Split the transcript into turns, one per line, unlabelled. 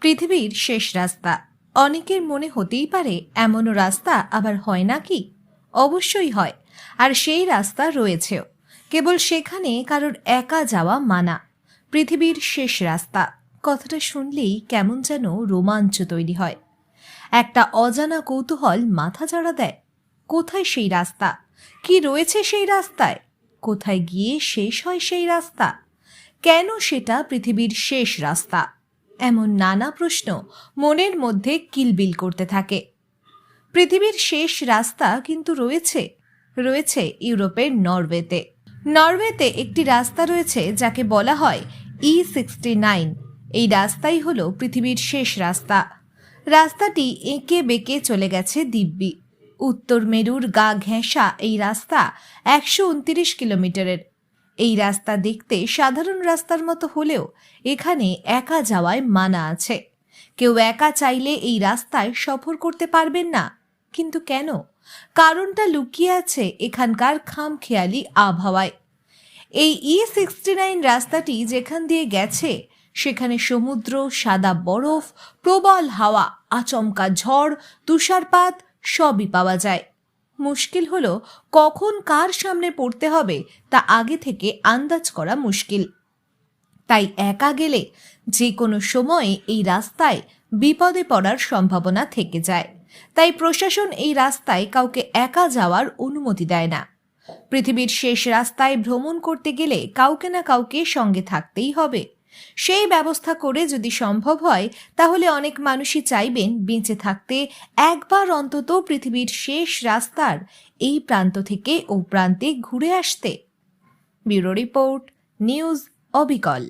পৃথিবীর শেষ রাস্তা। অনেকের মনে হতেই পারে, এমনও রাস্তা আবার হয় নাকি? অবশ্যই হয়, আর সেই রাস্তা রয়েছেও। কেবল সেখানে কারোর একা যাওয়া মানা। পৃথিবীর শেষ রাস্তা। কথাটা শুনলেই কেমন যেন রোমাঞ্চ তৈরি হয়। একটা অজানা কৌতূহল মাথা চাড়া দেয়। কোথায় সেই রাস্তা? কি রয়েছে সেই রাস্তায়? কোথায় গিয়ে শেষ হয় সেই রাস্তা? কেন সেটা পৃথিবীর শেষ রাস্তা? এমন নানা প্রশ্ন মনের মধ্যে কিলবিল করতে থাকে। পৃথিবীর শেষ রাস্তা কিন্তু রয়েছে রয়েছে ইউরোপের নরওয়েতে। নরওয়েতে একটি রাস্তা রয়েছে যাকে বলা হয় ই সিক্সটি নাইন এই রাস্তাই হলো পৃথিবীর শেষ রাস্তা। রাস্তাটি এঁকে বেঁকে চলে গেছে দিব্যি। উত্তর মেরুর গা ঘেঁষা এই রাস্তা একশো উনতিরিশ কিলোমিটারের। এই রাস্তা দেখতে সাধারণ রাস্তার মতো হলেও এখানে একা যাওয়ায় মানা আছে। কেউ একা চাইলে এই রাস্তায় সফর করতে পারবেন না। কিন্তু কেন? কারণটা লুকিয়ে আছে এখানকার খামখেয়ালি আবহাওয়ায়। এই ই সিক্সটি নাইন রাস্তাটি যেখান দিয়ে গেছে, সেখানে সমুদ্র, সাদা বরফ, প্রবল হাওয়া, আচমকা ঝড়, তুষারপাত সবই পাওয়া যায়। মুশকিল হলো কখন কার সামনে পড়তে হবে তা আগে থেকে আন্দাজ করা মুশকিল। তাই একা গেলে যে কোনো সময়ে এই রাস্তায় বিপদে পড়ার সম্ভাবনা থেকে যায়। তাই প্রশাসন এই রাস্তায় কাউকে একা যাওয়ার অনুমতি দেয় না। পৃথিবীর শেষ রাস্তায় ভ্রমণ করতে গেলে কাউকে না কাউকে সঙ্গে থাকতেই হবে। সেই ব্যবস্থা করে যদি সম্ভব হয়, তাহলে অনেক মানুষই চাইবেন বেঁচে থাকতে। একবার অন্তত পৃথিবীর শেষ রাস্তার এই প্রান্ত থেকে ও প্রান্তে ঘুরে আসতে। ব্যুরো রিপোর্ট, নিউজ, অবিকল।